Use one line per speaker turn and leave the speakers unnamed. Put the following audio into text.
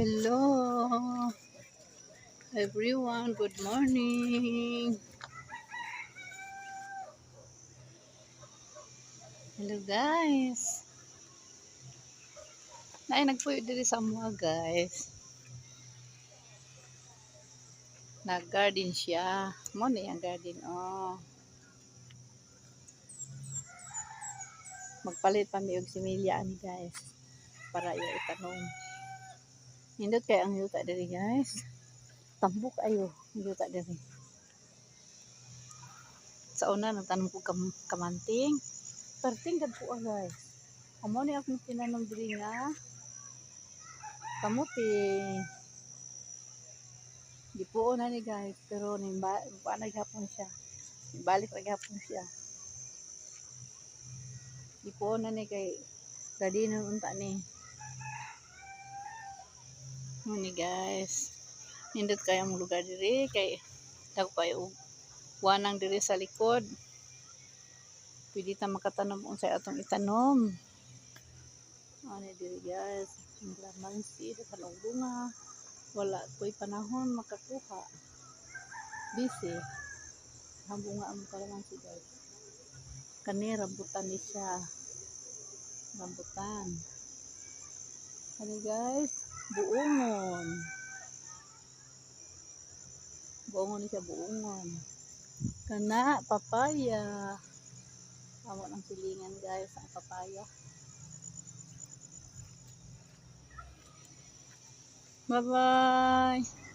Hello, everyone. Good morning. Hello, guys. Nay, nagpuyo diri sa mga guys. Nag-garden siya. Mo na yung garden, oh. Magpalit pa mi og similya ani guys para iya itanong. Hindot kay ang yuta diri guys. Tambok ayo yuta diri. Sa una nagtanom ko kam kamanting. Perting gad po guys. Amo ni akong tinanom diri nga kamuti. Di po na ni guys pero nimba pa naghapon siya. Balik naghapon siya. Di po na ni kay gadinon unta ni. Muni guys. Nindot kaya ang lugar diri kay daw kayo wanang diri sa likod. Pwede ta makatanom unsay atong itanom. Ano diri guys. Ang lamansi, kanong bunga. Wala ko'y panahon makakuha. Busy. Ang bunga ang kalamansi guys. Kani rambutan ni siya. Rambutan. Ano guys? Buungon. Buungon siya buungon. Kana papaya. Amo ng silingan guys ang papaya. Bye bye.